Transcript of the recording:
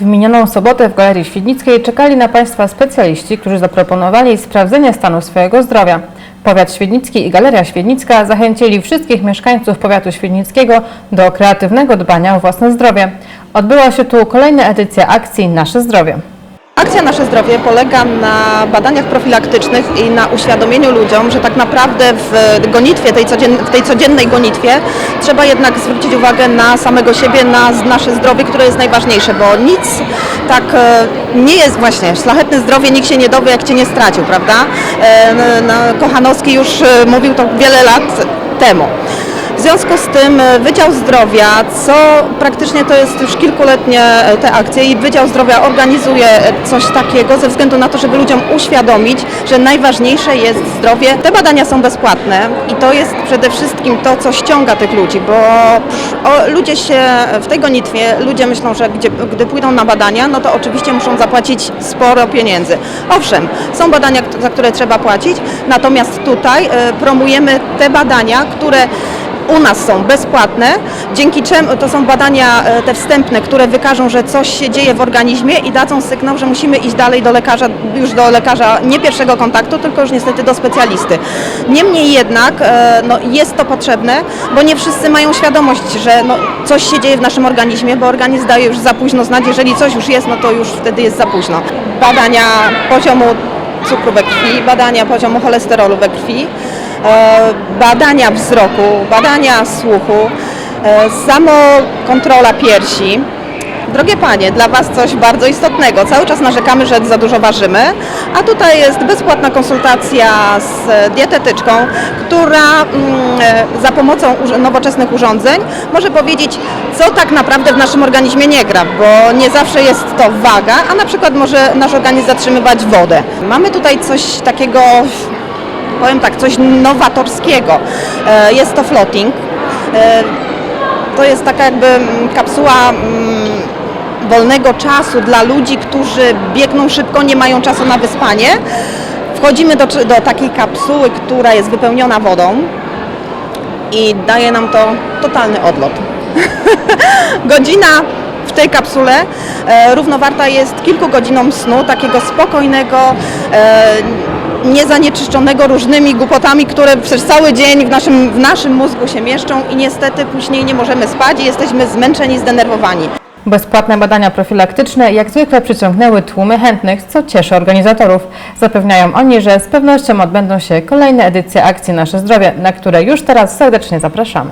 W minioną sobotę w Galerii Świdnickiej czekali na Państwa specjaliści, którzy zaproponowali sprawdzenie stanu swojego zdrowia. Powiat Świdnicki i Galeria Świdnicka zachęcili wszystkich mieszkańców powiatu świdnickiego do kreatywnego dbania o własne zdrowie. Odbyła się tu kolejna edycja akcji Nasze Zdrowie. Akcja Nasze Zdrowie polega na badaniach profilaktycznych i na uświadomieniu ludziom, że tak naprawdę w gonitwie, tej w tej codziennej gonitwie trzeba jednak zwrócić uwagę na samego siebie, na nasze zdrowie, które jest najważniejsze, bo nic tak e, nie jest właśnie, szlachetne zdrowie nikt się nie dowie, jak cię nie stracił, prawda? E, Kochanowski już e, mówił to wiele lat temu. W związku z tym e, Wydział Zdrowia, co praktycznie to jest już kilkuletnie e, te akcje i Wydział Zdrowia organizuje e, coś takiego ze względu na to, żeby ludziom uświadomić, że najważniejsze jest zdrowie. Te badania są bezpłatne i to jest przede wszystkim to, co ściąga tych ludzi, bo ludzie się w tej gonitwie, ludzie myślą, że gdzie, gdy pójdą na badania, no to oczywiście muszą zapłacić sporo pieniędzy. Owszem, są badania, za które trzeba płacić, natomiast tutaj promujemy te badania, które u nas są bezpłatne, dzięki czemu to są badania e, te wstępne, które wykażą, że coś się dzieje w organizmie i dadzą sygnał, że musimy iść dalej do lekarza, już do lekarza nie pierwszego kontaktu, tylko już niestety do specjalisty. Niemniej jednak e, no, jest to potrzebne, bo nie wszyscy mają świadomość, że no, coś się dzieje w naszym organizmie, bo organizm daje już za późno znać, jeżeli coś już jest, no to już wtedy jest za późno. Badania poziomu cukru we krwi, badania poziomu cholesterolu we krwi, badania wzroku, badania słuchu, e, samokontrola piersi. Drogie Panie, dla Was coś bardzo istotnego. Cały czas narzekamy, że za dużo ważymy, a tutaj jest bezpłatna konsultacja z dietetyczką, która mm, e, za pomocą nowoczesnych urządzeń może powiedzieć, co tak naprawdę w naszym organizmie nie gra, bo nie zawsze jest to waga, a na przykład może nasz organizm zatrzymywać wodę. Mamy tutaj coś takiego powiem tak, coś nowatorskiego. E, Jest to floating. E, To jest taka jakby mm, kapsuła mm, wolnego czasu dla ludzi, którzy biegną szybko, nie mają czasu na wyspanie. Wchodzimy do, do takiej kapsuły, która jest wypełniona wodą i daje nam to totalny odlot. Godzina w tej kapsule e, równowarta jest kilku godzinom snu, takiego spokojnego, e, niezanieczyszczonego różnymi głupotami, które przez cały dzień w naszym, w naszym mózgu się mieszczą i niestety później nie możemy spać i jesteśmy zmęczeni, zdenerwowani. Bezpłatne badania profilaktyczne jak zwykle przyciągnęły tłumy chętnych, co cieszy organizatorów. Zapewniają oni, że z pewnością odbędą się kolejne edycje akcji Nasze Zdrowie, na które już teraz serdecznie zapraszamy.